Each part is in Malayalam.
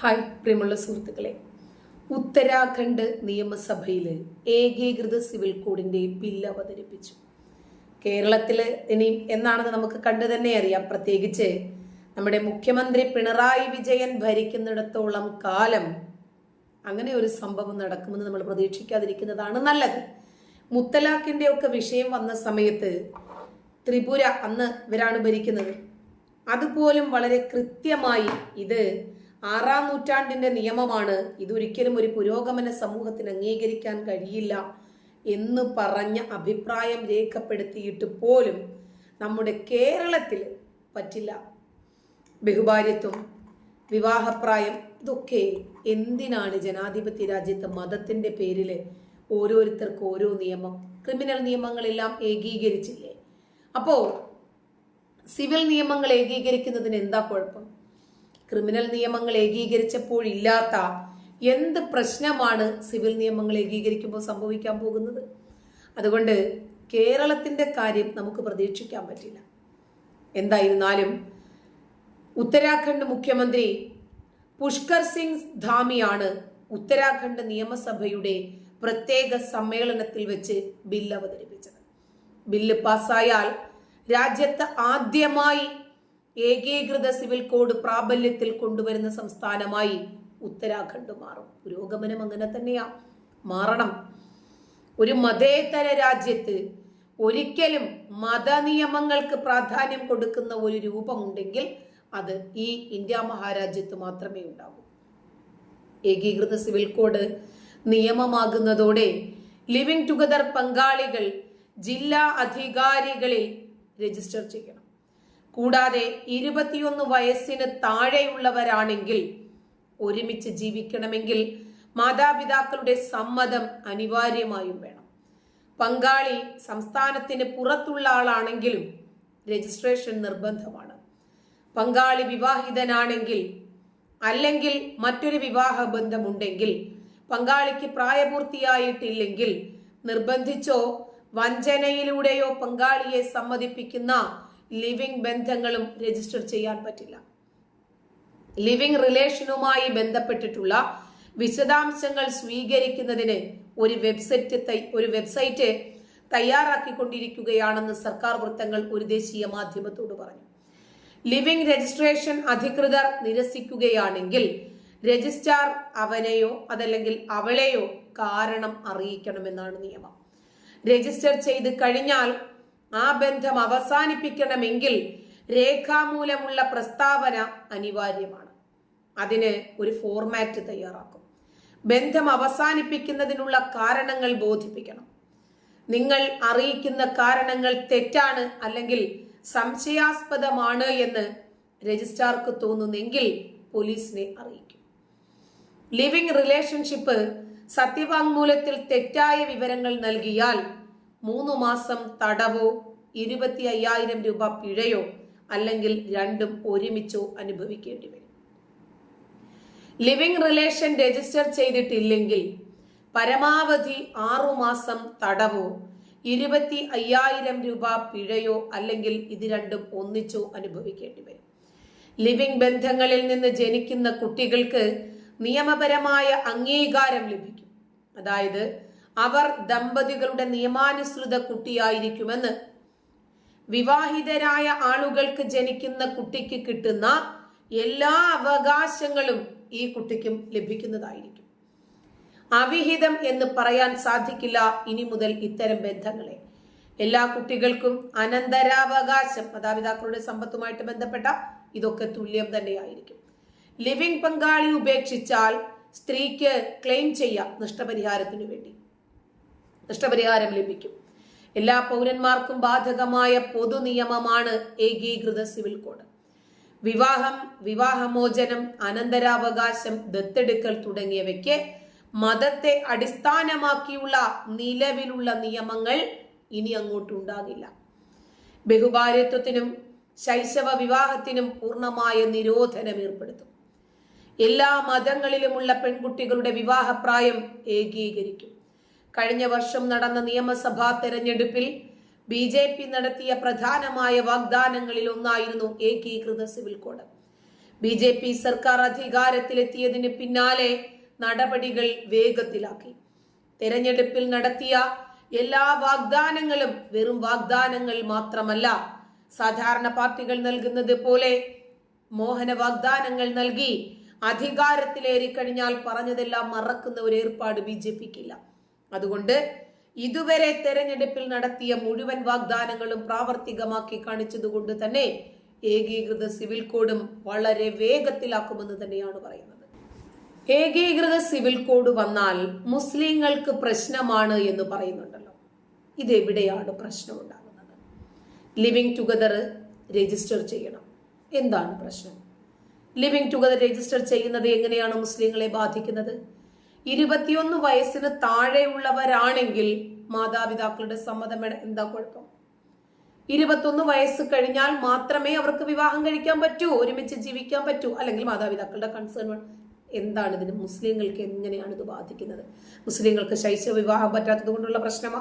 ഹായ് പ്രിയമുള്ള സുഹൃത്തുക്കളെ. ഉത്തരാഖണ്ഡ് നിയമസഭയിൽ ഏകീകൃത സിവിൽ കോഡിന്റെ ബില്ല് അവതരിപ്പിച്ചു. കേരളത്തിൽ ഇനി എന്നാണെന്ന് നമുക്ക് കണ്ടു തന്നെ അറിയാം. പ്രത്യേകിച്ച് നമ്മുടെ മുഖ്യമന്ത്രി പിണറായി വിജയൻ ഭരിക്കുന്നിടത്തോളം കാലം അങ്ങനെ ഒരു സംഭവം നടക്കുമെന്ന് നമ്മൾ പ്രതീക്ഷിക്കാതിരിക്കുന്നതാണ് നല്ലത്. മുത്തലാഖിന്റെ ഒക്കെ വിഷയം വന്ന സമയത്ത് ത്രിപുര അന്ന് ഇവരാണ് ഭരിക്കുന്നത്. അതുപോലും വളരെ കൃത്യമായി ഇത് ആറാം നൂറ്റാണ്ടിന്റെ നിയമമാണ് ഇതൊരിക്കലും ഒരു പുരോഗമന സമൂഹത്തിന് അംഗീകരിക്കാൻ കഴിയില്ല എന്ന് പറഞ്ഞ അഭിപ്രായം രേഖപ്പെടുത്തിയിട്ട് പോലും നമ്മുടെ കേരളത്തിൽ പറ്റില്ല. ബഹുഭാര്യത്വം വിവാഹപ്രായം ഇതൊക്കെ എന്തിനാണ് ജനാധിപത്യ രാജ്യത്ത് മതത്തിന്റെ പേരിൽ ഓരോരുത്തർക്ക് ഓരോ നിയമം? ക്രിമിനൽ നിയമങ്ങളെല്ലാം ഏകീകരിച്ചില്ലേ? അപ്പോൾ സിവിൽ നിയമങ്ങൾ ഏകീകരിക്കുന്നതിന് എന്താ കുഴപ്പം? ക്രിമിനൽ നിയമങ്ങൾ ഏകീകരിച്ചപ്പോഴില്ലാത്ത എന്ത് പ്രശ്നമാണ് സിവിൽ നിയമങ്ങൾ ഏകീകരിക്കുമ്പോൾ സംഭവിക്കാൻ പോകുന്നത്? അതുകൊണ്ട് കേരളത്തിന്റെ കാര്യം നമുക്ക് പ്രതീക്ഷിക്കാൻ പറ്റില്ല. എന്തായിരുന്നാലും ഉത്തരാഖണ്ഡ് മുഖ്യമന്ത്രി പുഷ്കർ സിംഗ് ധാമിയാണ് ഉത്തരാഖണ്ഡ് നിയമസഭയുടെ പ്രത്യേക സമ്മേളനത്തിൽ വെച്ച് ബില്ല് അവതരിപ്പിച്ചത്. ബില്ല് പാസ്സായാൽ രാജ്യത്ത് ആദ്യമായി ഏകീകൃത സിവിൽ കോഡ് പ്രാബല്യത്തിൽ കൊണ്ടുവരുന്ന സംസ്ഥാനമായി ഉത്തരാഖണ്ഡ് മാറും. പുരോഗമനം അങ്ങനെ തന്നെയാ. മാറണം. ഒരു മതേതര രാജ്യത്ത് ഒരിക്കലും മതനിയമങ്ങൾക്ക് പ്രാധാന്യം കൊടുക്കുന്ന ഒരു രൂപമുണ്ടെങ്കിൽ അത് ഈ ഇന്ത്യ മഹാരാജ്യത്ത് മാത്രമേ ഉണ്ടാകൂ ഏകീകൃത സിവിൽ കോഡ് നിയമമാകുന്നതോടെ ലിവിംഗ് ടുഗദർ പങ്കാളികൾ ജില്ലാ അധികാരികളിൽ രജിസ്റ്റർ ചെയ്യണം. കൂടാതെ ഇരുപത്തിയൊന്ന് വയസ്സിന് താഴെയുള്ളവരാണെങ്കിൽ ഒരുമിച്ച് ജീവിക്കണമെങ്കിൽ മാതാപിതാക്കളുടെ സമ്മതം അനിവാര്യമായും വേണം. പങ്കാളി സംസ്ഥാനത്തിന് പുറത്തുള്ള ആളാണെങ്കിലും രജിസ്ട്രേഷൻ നിർബന്ധമാണ്. പങ്കാളി വിവാഹിതനാണെങ്കിൽ അല്ലെങ്കിൽ മറ്റൊരു വിവാഹ ബന്ധമുണ്ടെങ്കിൽ പങ്കാളിക്ക് പ്രായപൂർത്തിയായിട്ടില്ലെങ്കിൽ നിർബന്ധിച്ചോ വഞ്ചനയിലൂടെയോ പങ്കാളിയെ സമ്മതിപ്പിക്കുന്ന ലിവിംഗ് ബന്ധങ്ങളും രജിസ്റ്റർ ചെയ്യാൻ പറ്റില്ല. ലിവിംഗ് റിലേഷനുമായി ബന്ധപ്പെട്ടിട്ടുള്ള വിശദാംശങ്ങൾ സ്വീകരിക്കുന്നതിന് ഒരു വെബ്സൈറ്റ് ഒരു വെബ്സൈറ്റ് തയ്യാറാക്കിക്കൊണ്ടിരിക്കുകയാണെന്ന് സർക്കാർ വൃത്തങ്ങൾ ഒരു ദേശീയ മാധ്യമത്തോട് പറഞ്ഞു. ലിവിംഗ് രജിസ്ട്രേഷൻ അധികൃതർ നിരസിക്കുകയാണെങ്കിൽ രജിസ്ട്രാർ അവനെയോ അതല്ലെങ്കിൽ അവളെയോ കാരണം അറിയിക്കണമെന്നാണ് നിയമം. രജിസ്റ്റർ ചെയ്ത് കഴിഞ്ഞാൽ ആ ബന്ധം അവസാനിപ്പിക്കണമെങ്കിൽ രേഖാമൂലമുള്ള പ്രസ്താവന അനിവാര്യമാണ്. അതിന് ഒരു ഫോർമാറ്റ് തയ്യാറാക്കും. ബന്ധം അവസാനിപ്പിക്കുന്നതിനുള്ള കാരണങ്ങൾ ബോധിപ്പിക്കണം. നിങ്ങൾ അറിയിക്കുന്ന കാരണങ്ങൾ തെറ്റാണ് അല്ലെങ്കിൽ സംശയാസ്പദമാണ് എന്ന് രജിസ്ട്രാർക്ക് തോന്നുന്നെങ്കിൽ പോലീസിനെ അറിയിക്കും. ലിവിംഗ് റിലേഷൻഷിപ്പ് സത്യവാങ്മൂലത്തിൽ തെറ്റായ വിവരങ്ങൾ നൽകിയാൽ മൂന്ന് മാസം തടവോ ഇരുപത്തി അയ്യായിരം രൂപ പിഴയോ അല്ലെങ്കിൽ രണ്ടും ഒരുമിച്ചോ അനുഭവിക്കേണ്ടി വരും. ലിവിംഗ് റിലേഷൻ രജിസ്റ്റർ ചെയ്തിട്ടില്ലെങ്കിൽ പരമാവധി ആറുമാസം തടവോ ഇരുപത്തി അയ്യായിരം രൂപ പിഴയോ അല്ലെങ്കിൽ ഇത് രണ്ടും ഒന്നിച്ചോ അനുഭവിക്കേണ്ടി വരും. ലിവിംഗ് ബന്ധങ്ങളിൽ നിന്ന് ജനിക്കുന്ന കുട്ടികൾക്ക് നിയമപരമായ അംഗീകാരം ലഭിക്കും. അതായത് അവർ ദമ്പതികളുടെ നിയമാനുസൃത കുട്ടിയായിരിക്കുമെന്ന്. വിവാഹിതരായ ആളുകൾക്ക് ജനിക്കുന്ന കുട്ടിക്ക് കിട്ടുന്ന എല്ലാ അവകാശങ്ങളും ഈ കുട്ടിക്കും ലഭിക്കുന്നതായിരിക്കും. അവിഹിതം എന്ന് പറയാൻ സാധിക്കില്ല ഇനി മുതൽ ഇത്തരം ബന്ധങ്ങളെ. എല്ലാ കുട്ടികൾക്കും അനന്തരാവകാശം മാതാപിതാക്കളുടെ സമ്പത്തുമായിട്ട് ബന്ധപ്പെട്ട ഇതൊക്കെ തുല്യം തന്നെയായിരിക്കും. ലിവിംഗ് പങ്കാളി ഉപേക്ഷിച്ചാൽ സ്ത്രീക്ക് ക്ലെയിം ചെയ്യാം നഷ്ടപരിഹാരത്തിനു വേണ്ടി. നഷ്ടപരിഹാരം ലഭിക്കും. എല്ലാ പൗരന്മാർക്കും ബാധകമായ പൊതു നിയമമാണ് ഏകീകൃത സിവിൽ കോഡ്. വിവാഹം വിവാഹമോചനം അനന്തരാവകാശം ദത്തെടുക്കൽ തുടങ്ങിയവയ്ക്ക് മതത്തെ അടിസ്ഥാനമാക്കിയുള്ള നിലവിലുള്ള നിയമങ്ങൾ ഇനി അങ്ങോട്ടുണ്ടാകില്ല. ബഹുഭാര്യത്വത്തിനും ശൈശവ വിവാഹത്തിനും പൂർണമായ നിരോധനം ഏർപ്പെടുത്തും. എല്ലാ മതങ്ങളിലുമുള്ള പെൺകുട്ടികളുടെ വിവാഹപ്രായം ഏകീകരിക്കും. കഴിഞ്ഞ വർഷം നടന്ന നിയമസഭാ തെരഞ്ഞെടുപ്പിൽ ബി ജെ പി നടത്തിയ പ്രധാനമായ വാഗ്ദാനങ്ങളിൽ ഒന്നായിരുന്നു ഏകീകൃത civil code. B J P സർക്കാർ അധികാരത്തിലെത്തിയതിന് പിന്നാലെ നടപടികൾ വേഗത്തിലാക്കി. തെരഞ്ഞെടുപ്പിൽ നടത്തിയ എല്ലാ വാഗ്ദാനങ്ങളും വെറും വാഗ്ദാനങ്ങൾ മാത്രമല്ല സാധാരണ പാർട്ടികൾ നൽകുന്നത് പോലെ മോഹന വാഗ്ദാനങ്ങൾ നൽകി അധികാരത്തിലേറി കഴിഞ്ഞാൽ പറഞ്ഞതെല്ലാം മറക്കുന്ന ഒരു ഏർപ്പാട് ബി ജെ പിക്കില്ല. അതുകൊണ്ട് ഇതുവരെ തെരഞ്ഞെടുപ്പിൽ നടത്തിയ മുഴുവൻ വാഗ്ദാനങ്ങളും പ്രാവർത്തികമാക്കി കാണിച്ചതുകൊണ്ട് തന്നെ ഏകീകൃത സിവിൽ കോഡും വളരെ വേഗത്തിലാക്കുമെന്ന് തന്നെയാണ് പറയുന്നത്. ഏകീകൃത സിവിൽ കോഡ് വന്നാൽ മുസ്ലിങ്ങൾക്ക് പ്രശ്നമാണ് എന്ന് പറയുന്നുണ്ടല്ലോ. ഇതെവിടെയാണ് പ്രശ്നം ഉണ്ടാകുന്നത് ലിവിങ് ടുഗദർ രജിസ്റ്റർ ചെയ്യണം. എന്താണ് പ്രശ്നം? ലിവിംഗ് ടുഗദർ രജിസ്റ്റർ ചെയ്യുന്നത് എങ്ങനെയാണ് മുസ്ലിങ്ങളെ ബാധിക്കുന്നത്? ഇരുപത്തിയൊന്ന് വയസ്സിന് താഴെയുള്ളവരാണെങ്കിൽ മാതാപിതാക്കളുടെ സമ്മതം എന്താ കുഴപ്പം? ഇരുപത്തൊന്ന് വയസ്സ് കഴിഞ്ഞാൽ മാത്രമേ അവർക്ക് വിവാഹം കഴിക്കാൻ പറ്റൂ ഒരുമിച്ച് ജീവിക്കാൻ പറ്റൂ അല്ലെങ്കിൽ മാതാപിതാക്കളുടെ കൺസേൺ എന്താണ് ഇതിന്? മുസ്ലിങ്ങൾക്ക് എങ്ങനെയാണ് ഇത് ബാധിക്കുന്നത്? മുസ്ലിങ്ങൾക്ക് ശൈശവ വിവാഹം പറ്റാത്തത് കൊണ്ടുള്ള പ്രശ്നമാ?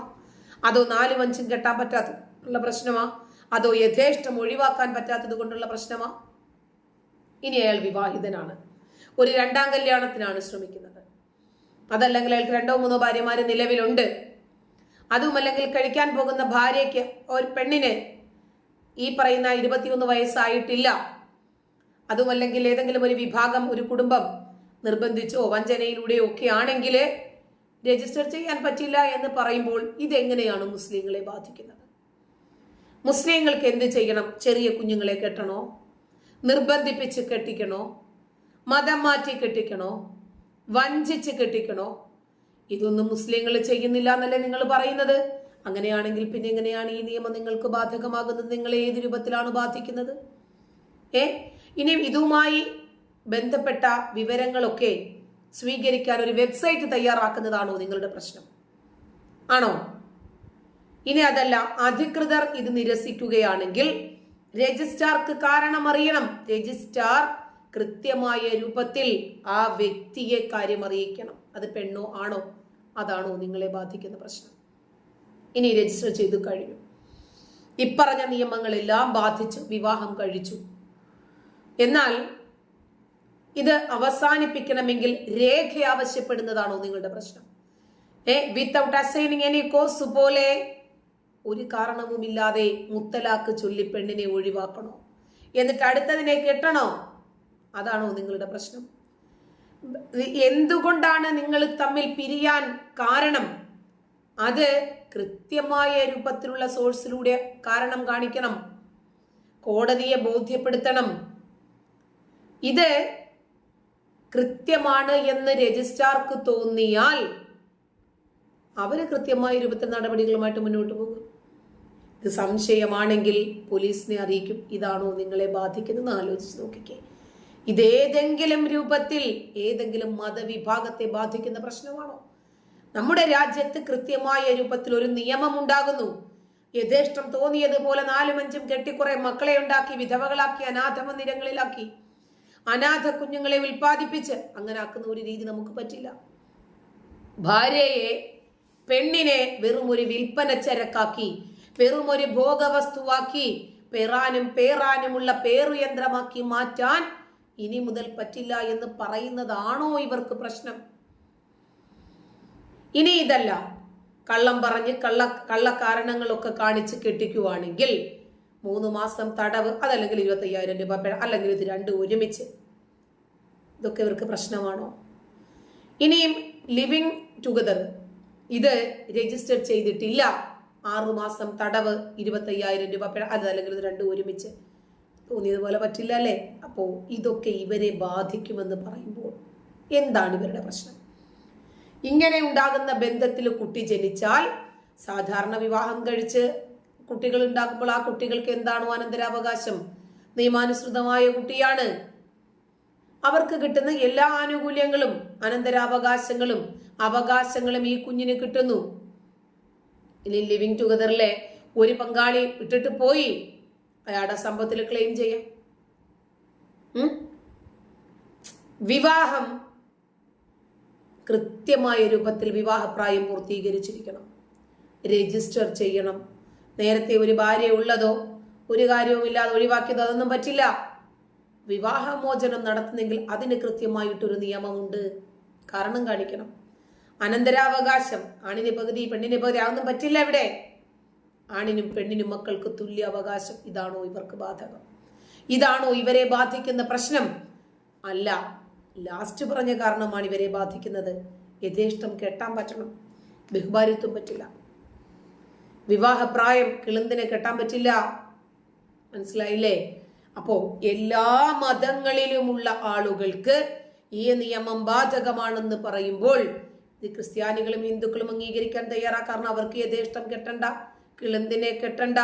അതോ നാലും അഞ്ചും കെട്ടാൻ പറ്റാത്തതുള്ള പ്രശ്നമാ? അതോ യഥേഷ്ടം ഒഴിവാക്കാൻ പറ്റാത്തത് കൊണ്ടുള്ള പ്രശ്നമാ? ഇനി അയാൾ വിവാഹിതനാണ്. ഒരു രണ്ടാം കല്യാണത്തിനാണ് ശ്രമിക്കുന്നത്. അതല്ലെങ്കിൽ അയാൾക്ക് രണ്ടോ മൂന്നോ ഭാര്യമാർ നിലവിലുണ്ട്. അതുമല്ലെങ്കിൽ കഴിക്കാൻ പോകുന്ന ഭാര്യയ്ക്ക് ഒരു പെണ്ണിന് ഈ പറയുന്ന ഇരുപത്തിയൊന്ന് വയസ്സായിട്ടില്ല. അതുമല്ലെങ്കിൽ ഏതെങ്കിലും ഒരു വിഭാഗം ഒരു കുടുംബം നിർബന്ധിച്ചോ വഞ്ചനയിലൂടെയോ ഒക്കെ ആണെങ്കിൽ രജിസ്റ്റർ ചെയ്യാൻ പറ്റില്ല എന്ന് പറയുമ്പോൾ ഇതെങ്ങനെയാണ് മുസ്ലിങ്ങളെ ബാധിക്കുന്നത്? മുസ്ലിങ്ങൾക്ക് എന്ത് ചെയ്യണം? ചെറിയ കുഞ്ഞുങ്ങളെ കെട്ടണോ? നിർബന്ധിപ്പിച്ച് കെട്ടിക്കണോ? മതം മാറ്റി കെട്ടിക്കണോ? വഞ്ചിച്ച് കെട്ടിക്കണോ? ഇതൊന്നും മുസ്ലിങ്ങൾ ചെയ്യുന്നില്ല എന്നല്ലേ നിങ്ങൾ പറയുന്നത്? അങ്ങനെയാണെങ്കിൽ പിന്നെ എങ്ങനെയാണ് ഈ നിയമം നിങ്ങൾക്ക് ബാധകമാകുന്നത്? നിങ്ങളെ ഏത് രൂപത്തിലാണ് ബാധിക്കുന്നത്? ഏ? ഇനിയും ഇതുമായി ബന്ധപ്പെട്ട വിവരങ്ങളൊക്കെ സ്വീകരിക്കാൻ ഒരു വെബ്സൈറ്റ് തയ്യാറാക്കുന്നതാണോ നിങ്ങളുടെ പ്രശ്നം? ആണോ? ഇനി അതല്ല അധികൃതർ ഇത് നിരസിക്കുകയാണെങ്കിൽ രജിസ്ട്രാർക്ക് കാരണം അറിയണം രജിസ്ട്രാർ കൃത്യമായ രൂപത്തിൽ ആ വ്യക്തിയെ കാര്യം അറിയിക്കണം അത് പെണ്ണോ ആണോ? അതാണോ നിങ്ങളെ ബാധിക്കുന്ന പ്രശ്നം. ഇനി രജിസ്റ്റർ ചെയ്തു കഴിഞ്ഞു. ഇപ്പറഞ്ഞ നിയമങ്ങളെല്ലാം ബാധിച്ചു വിവാഹം കഴിച്ചു. എന്നാൽ ഇത് അവസാനിപ്പിക്കണമെങ്കിൽ രേഖ ആവശ്യപ്പെടുന്നതാണോ നിങ്ങളുടെ പ്രശ്നം? ഏ വിത്തൗട്ട് അസൈനിങ് എനി കോസ് പോലെ ഒരു കാരണവുമില്ലാതെ മുത്തലാക്ക് ചൊല്ലി പെണ്ണിനെ ഒഴിവാക്കണോ? എന്നിട്ട് അടുത്തതിനെ കെട്ടണോ? അതാണോ നിങ്ങളുടെ പ്രശ്നം? എന്തുകൊണ്ടാണ് നിങ്ങൾ തമ്മിൽ പിരിയാൻ കാരണം? അത് കൃത്യമായ രൂപത്തിലുള്ള സോഴ്സിലൂടെ കാരണം കാണിക്കണം. കോടതിയെ ബോധ്യപ്പെടുത്തണം. ഇത് കൃത്യമാണ് എന്ന് രജിസ്ട്രാർക്ക് തോന്നിയാൽ അവർ കൃത്യമായ രൂപത്തിൽ നടപടികളുമായിട്ട് മുന്നോട്ട് പോകും. ഇത് സംശയമാണെങ്കിൽ പോലീസിനെ അറിയിക്കും. ഇതാണോ നിങ്ങളെ ബാധിക്കുന്നത് ആലോചിച്ച് നോക്കിക്കേ. ഇതേതെങ്കിലും രൂപത്തിൽ ഏതെങ്കിലും മതവിഭാഗത്തെ ബാധിക്കുന്ന പ്രശ്നമാണോ? നമ്മുടെ രാജ്യത്ത് കൃത്യമായ രൂപത്തിൽ ഒരു നിയമം ഉണ്ടാകുന്നു. യഥേഷ്ടം തോന്നിയതുപോലെ നാലും അഞ്ചും കെട്ടിക്കുറെ മക്കളെ ഉണ്ടാക്കി വിധവകളാക്കി അനാഥ മന്ദിരങ്ങളിലാക്കി അനാഥ കുഞ്ഞുങ്ങളെ ഉൽപ്പാദിപ്പിച്ച് അങ്ങനെ ആക്കുന്ന ഒരു രീതി നമുക്ക് പറ്റില്ല. ഭാര്യയെ പെണ്ണിനെ വെറും ഒരു വിൽപ്പന ചരക്കാക്കി വെറും ഒരു ഭോഗവസ്തുവാക്കി പെറാനും പേറാനുമുള്ള പേറുയന്ത്രമാക്കി മാറ്റാൻ ഇനി മുതൽ പറ്റില്ല എന്ന് പറയുന്നതാണോ ഇവർക്ക് പ്രശ്നം? ഇനി ഇതല്ല. കള്ളം പറഞ്ഞ് കള്ള കള്ളക്കാരണങ്ങളൊക്കെ കാണിച്ച് കെട്ടിക്കുവാണെങ്കിൽ മൂന്ന് മാസം തടവ് അതല്ലെങ്കിൽ ഇരുപത്തി അയ്യായിരം രൂപ പിഴ അല്ലെങ്കിൽ ഇത് രണ്ടും ഒരുമിച്ച്. ഇതൊക്കെ ഇവർക്ക് പ്രശ്നമാണോ? ഇനിയും ലിവിങ് ടുഗദർ ഇത് രജിസ്റ്റർ ചെയ്തിട്ടില്ല. ആറുമാസം തടവ് ഇരുപത്തയ്യായിരം രൂപ പിഴ അതല്ലെങ്കിൽ ഇത് രണ്ടും ഒരുമിച്ച്. തോന്നിയതുപോലെ പറ്റില്ല അല്ലേ അപ്പോൾ ഇതൊക്കെ ഇവരെ ബാധിക്കുമെന്ന് പറയുമ്പോൾ എന്താണ് ഇവരുടെ പ്രശ്നം? ഇങ്ങനെ ഉണ്ടാകുന്ന ബന്ധത്തിൽ കുട്ടി ജനിച്ചാൽ സാധാരണ വിവാഹം കഴിച്ച് കുട്ടികൾ ഉണ്ടാക്കുമ്പോൾ ആ കുട്ടികൾക്ക് എന്താണോ അനന്തരാവകാശം? നിയമാനുസൃതമായ കുട്ടിയാണ്. അവർക്ക് കിട്ടുന്ന എല്ലാ ആനുകൂല്യങ്ങളും അനന്തരാവകാശങ്ങളും അവകാശങ്ങളും ഈ കുഞ്ഞിന് കിട്ടുന്നു. ഇനി ലിവിങ് ടുഗദറിലെ ഒരു പങ്കാളി ഇട്ടിട്ട് പോയി. അയാളുടെ സംഭവത്തിൽ ക്ലെയിം ചെയ്യാം. വിവാഹം കൃത്യമായ രൂപത്തിൽ വിവാഹപ്രായം പൂർത്തീകരിച്ചിരിക്കണം. രജിസ്റ്റർ ചെയ്യണം. നേരത്തെ ഒരു ഭാര്യ ഉള്ളതോ ഒരു കാര്യവുമില്ലാതെ ഒഴിവാക്കിയതോ അതൊന്നും പറ്റില്ല. വിവാഹമോചനം നടത്തുന്നെങ്കിൽ അതിന് കൃത്യമായിട്ടൊരു നിയമമുണ്ട്. കാരണം കാണിക്കണം. അനന്തരാവകാശം ആണിന് പകുതി പെണ്ണിന് പകുതി അതൊന്നും പറ്റില്ല ഇവിടെ. ആണിനും പെണ്ണിനും മക്കൾക്ക് തുല്യ അവകാശം. ഇതാണോ ഇവർക്ക് ബാധകം? ഇതാണോ ഇവരെ ബാധിക്കുന്ന പ്രശ്നം? അല്ല ലാസ്റ്റ് പറഞ്ഞ കാരണമാണ് ഇവരെ ബാധിക്കുന്നത്. യഥേഷ്ടം കെട്ടാൻ പറ്റണം. ബഹുഭാരിത്വം പറ്റില്ല. വിവാഹപ്രായം കിളുന്തിനെ കെട്ടാൻ പറ്റില്ല. മനസ്സിലായില്ലേ? അപ്പോ എല്ലാ മതങ്ങളിലുമുള്ള ആളുകൾക്ക് ഈ നിയമം ബാധകമാണെന്ന് പറയുമ്പോൾ ഇത് ക്രിസ്ത്യാനികളും ഹിന്ദുക്കളും അംഗീകരിക്കാൻ തയ്യാറാ അവർക്ക് യഥേഷ്ടം കെട്ടണ്ട. കിളുന്തിനെ കെട്ടണ്ട.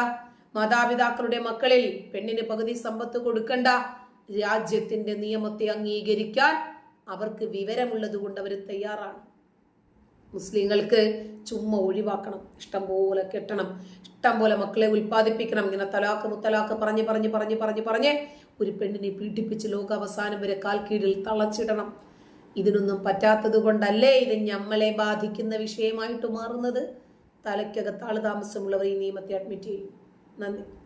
മാതാപിതാക്കളുടെ മക്കളിൽ പെണ്ണിന് പകുതി സമ്പത്ത് കൊടുക്കണ്ട. രാജ്യത്തിന്റെ നിയമത്തെ അംഗീകരിക്കാൻ അവർക്ക് വിവരമുള്ളത് കൊണ്ട് അവർ തയ്യാറാണ്. മുസ്ലിങ്ങൾക്ക് ചുമ്മാ ഒഴിവാക്കണം. ഇഷ്ടം പോലെ കെട്ടണം. ഇഷ്ടം പോലെ മക്കളെ ഉൽപ്പാദിപ്പിക്കണം. ഇങ്ങനെ തലാക്ക് മുത്തലാക്ക് പറഞ്ഞ് പറഞ്ഞ് പറഞ്ഞ് പറഞ്ഞ് പറഞ്ഞ് ഒരു പെണ്ണിനെ പീഡിപ്പിച്ച് ലോക അവസാനം വരെ കാൽ കീഴിൽ തളച്ചിടണം. ഇതിനൊന്നും പറ്റാത്തത് കൊണ്ടല്ലേ ഇത് ഞമ്മളെ ബാധിക്കുന്ന വിഷയമായിട്ട് മാറുന്നത്? തലയ്ക്കകത്ത് ആൾ താമസമുള്ളവർ ഈ നിയമത്തെ അഡ്മിറ്റ് ചെയ്യും. നന്ദി.